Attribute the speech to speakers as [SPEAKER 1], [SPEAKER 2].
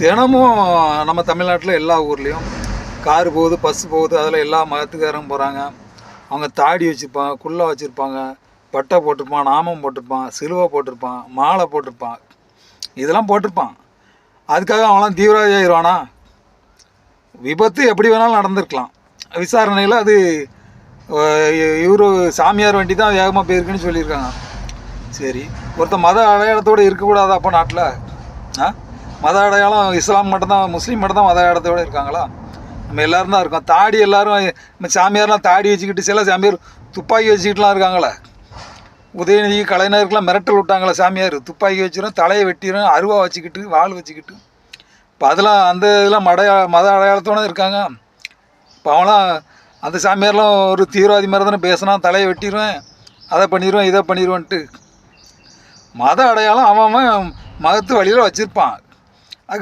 [SPEAKER 1] தினமும் நம்ம தமிழ்நாட்டில் எல்லா ஊர்லேயும் கார் போகுது பஸ் போகுது அதில் எல்லா மதத்துக்காரங்க போகிறாங்க அவங்க தாடி வச்சுருப்பாங்க குள்ளா வச்சுருப்பாங்க பட்டை போட்டிருப்பான் நாமம் போட்டிருப்பான் சிலுவை போட்டிருப்பான் மாலை போட்டிருப்பான். இதெல்லாம் போட்டிருப்பான். அதுக்காக அவன்லாம் தீவிரவாதி ஆயிடுவானா விபத்து எப்படி வேணாலும் நடந்திருக்கலாம். விசாரணையில் அது இவர் சாமியார் வண்டி தான் வேகமாக போயிருக்குன்னு சொல்லியிருக்காங்க. சரி ஒருத்தன் மத அடையாளத்தோடு இருக்கக்கூடாது அப்போ நாட்டில்? ஆ? மத அடையாளம் இஸ்லாம் மட்டும்தான் முஸ்லீம் மட்டும்தான் மத அடையாளத்தோடு இருக்காங்களா? நம்ம எல்லாரும் தான் இருக்கோம். தாடி எல்லாரும் நம்ம சாமியார்லாம் தாடி வச்சுக்கிட்டு சில சாமியார் துப்பாக்கி வச்சுக்கிட்டுலாம் இருக்காங்களே. உதயநிதி கலைஞருக்கெலாம் மிரட்டல் விட்டாங்களே சாமியார். துப்பாக்கி வச்சிடும் தலையை வெட்டிடும் அருவா வச்சுக்கிட்டு வாள் வச்சுக்கிட்டு. இப்போ அதெல்லாம் அந்த இதெல்லாம் மட மத அடையாளத்தோடு இருக்காங்க. இப்போ அவன்லாம் அந்த சாமியார்லாம் ஒரு தீவிரவாதி மாதிரி தானே பேசினா தலையை வெட்டிடுவேன் அதை பண்ணிடுவேன் இதை பண்ணிடுவேன்ட்டு மத அடையாளம் அவன் அவன் மதத்து வழியில் வச்சுருப்பான். அது